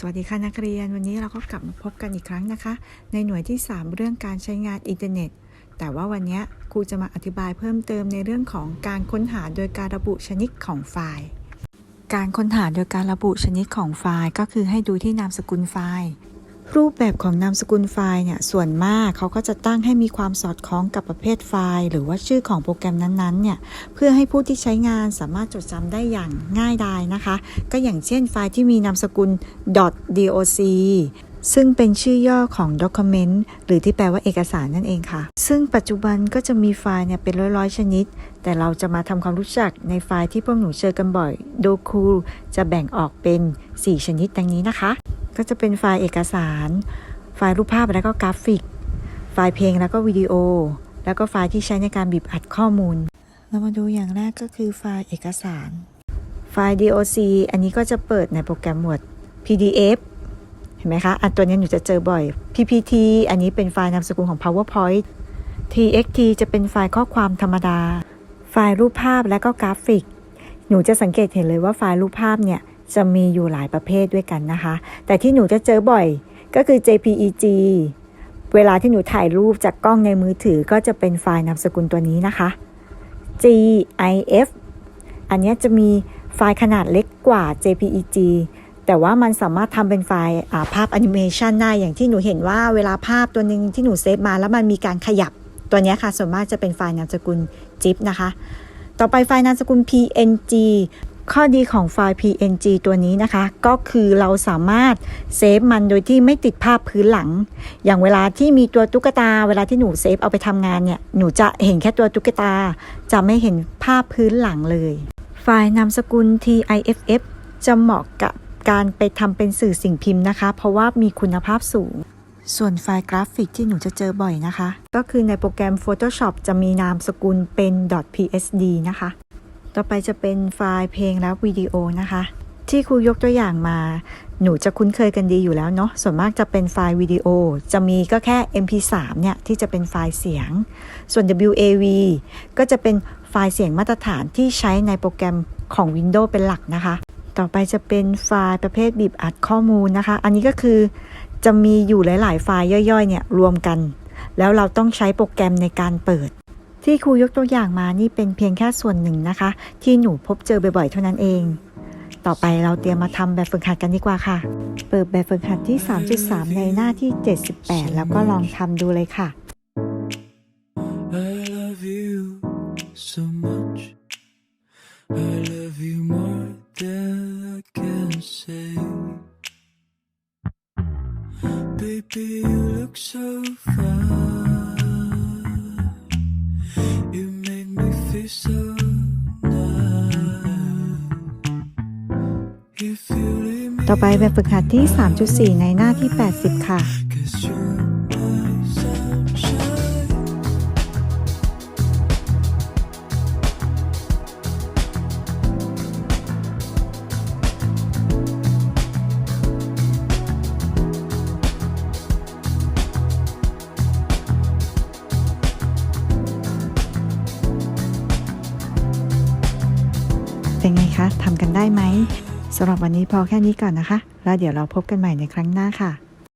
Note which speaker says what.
Speaker 1: สวัสดีค่ะนักเรียนวันนี้เราก็กลับมาพบกันอีกครั้งนะคะ ในหน่วยที่ 3 เรื่องการใช้งานอินเทอร์เน็ต แต่ว่าวันนี้ครูจะมาอธิบายเพิ่มเติมในเรื่องของการค้นหาโดยการระบุชนิดของไฟล์ การค้นหาโดยการระบุชนิดของไฟล์ ก็คือให้ดูที่นามสกุลไฟล์ รูปแบบของนามสกุลไฟล์เนี่ยส่วนมากเขาก็จะตั้งให้มีความสอดคล้องกับประเภทไฟล์ หรือว่าชื่อของโปรแกรมนั้นๆเนี่ยเพื่อให้ผู้ที่ใช้งานสามารถจดจำได้อย่างง่ายดายนะคะ ก็อย่างเช่นไฟล์ที่มีนามสกุล .doc ซึ่งเป็นชื่อย่อของ document หรือที่แปลว่าเอกสารนั่นเองค่ะ ซึ่งปัจจุบันก็จะมีไฟล์เนี่ยเป็นร้อยๆ ชนิด แต่เราจะมาทำความรู้จักในไฟล์ที่พวกหนูเจอกันบ่อยโดคูจะแบ่งออกเป็น 4 ชนิดดังนี้นะคะ ก็จะเป็นไฟล์เอกสาร ไฟล์รูปภาพและก็กราฟิก ไฟล์เพลงแล้วก็วิดีโอ แล้วก็ไฟล์ที่ใช้ในการบีบอัดข้อมูล เรามาดูอย่างแรกก็คือไฟล์เอกสาร ไฟล์ doc อันนี้ก็จะเปิดในโปรแกรมหมวด pdf เห็นไหมคะอันตัวนี้หนูจะเจอบ่อย ppt อันนี้เป็นไฟล์นามสกุลของ powerpoint txt จะเป็นไฟล์ข้อความธรรมดา ไฟล์รูปภาพและก็กราฟิก หนูจะสังเกตเห็นเลยว่าไฟล์รูปภาพเนี่ย จะมีอยู่หลายประเภทด้วยกันนะคะ แต่ที่หนูจะเจอบ่อยก็คือ JPEG เวลาที่หนูถ่ายรูปจากกล้องในมือถือก็จะเป็นไฟล์นามสกุลตัวนี้นะคะ GIF อันนี้จะมีไฟล์ขนาดเล็กกว่า JPEG แต่ว่ามันสามารถทำเป็นไฟล์ภาพแอนิเมชันได้อย่างที่หนูเห็นว่าเวลาภาพตัวหนึ่งที่หนูเซฟมาแล้วมันมีการขยับตัวนี้ค่ะส่วนมากจะเป็นไฟล์นามสกุล JIF นะคะ ต่อไปไฟล์นามสกุล PNG ข้อดีของไฟล์ PNG ตัวนี้นะคะ ก็คือเราสามารถเซฟมันโดยที่ไม่ติดภาพพื้นหลัง อย่างเวลาที่มีตัวตุ๊กตา เวลาที่หนูเซฟเอาไปทำงานเนี่ย หนูจะเห็นแค่ตัวตุ๊กตา จะไม่เห็นภาพพื้นหลังเลย ไฟล์นามสกุล TIFF จะเหมาะกับการไปทำเป็นสื่อสิ่งพิมพ์นะคะ เพราะว่ามีคุณภาพสูง ส่วนไฟล์กราฟิกที่หนูจะเจอบ่อยนะคะ ก็คือในโปรแกรม Photoshop จะมีนามสกุลเป็น .psd นะคะ ต่อไปจะเป็นไฟล์เพลงและวิดีโอนะคะ ที่ครูยกตัวอย่างมา หนูจะคุ้นเคยกันดีอยู่แล้วเนาะส่วนมากจะเป็นไฟล์วิดีโอ จะมีก็แค่ mp3 เนี่ย ที่จะเป็นไฟล์เสียง ส่วน wav ก็จะเป็นไฟล์เสียงมาตรฐานที่ใช้ในโปรแกรมของ Windows เป็นหลักนะคะ ต่อไปจะเป็นไฟล์ประเภทบีบอัดข้อมูลนะคะ อันนี้ก็คือจะมีอยู่หลาย ๆ ไฟล์ย่อย ๆ เนี่ยรวมกัน แล้วเราต้องใช้โปรแกรมในการเปิด ที่ครูยกตัวอย่างมานี่เป็นเพียงแค่ส่วนหนึ่งนะคะ ที่หนูพบเจอบ่อยๆ เท่านั้นเอง ต่อไปเราเตรียมมาทำแบบฝึกหัดกันดีกว่าค่ะ เปิดแบบฝึกหัดที่ 3.3 ในหน้าที่ 78 แล้วก็ลองทำดูเลยค่ะ
Speaker 2: I love you so much. I love you more than I can say. Baby, you look so fine.
Speaker 1: ต่อไปแบบฝึกหัดที่ 3.4 ในหน้าที่ 80 ค่ะ เป็นไงคะทำกันได้ไหมสำหรับวันนี้พอแค่นี้ก่อนนะคะ แล้วเดี๋ยวเราพบกันใหม่ในครั้งหน้าค่ะ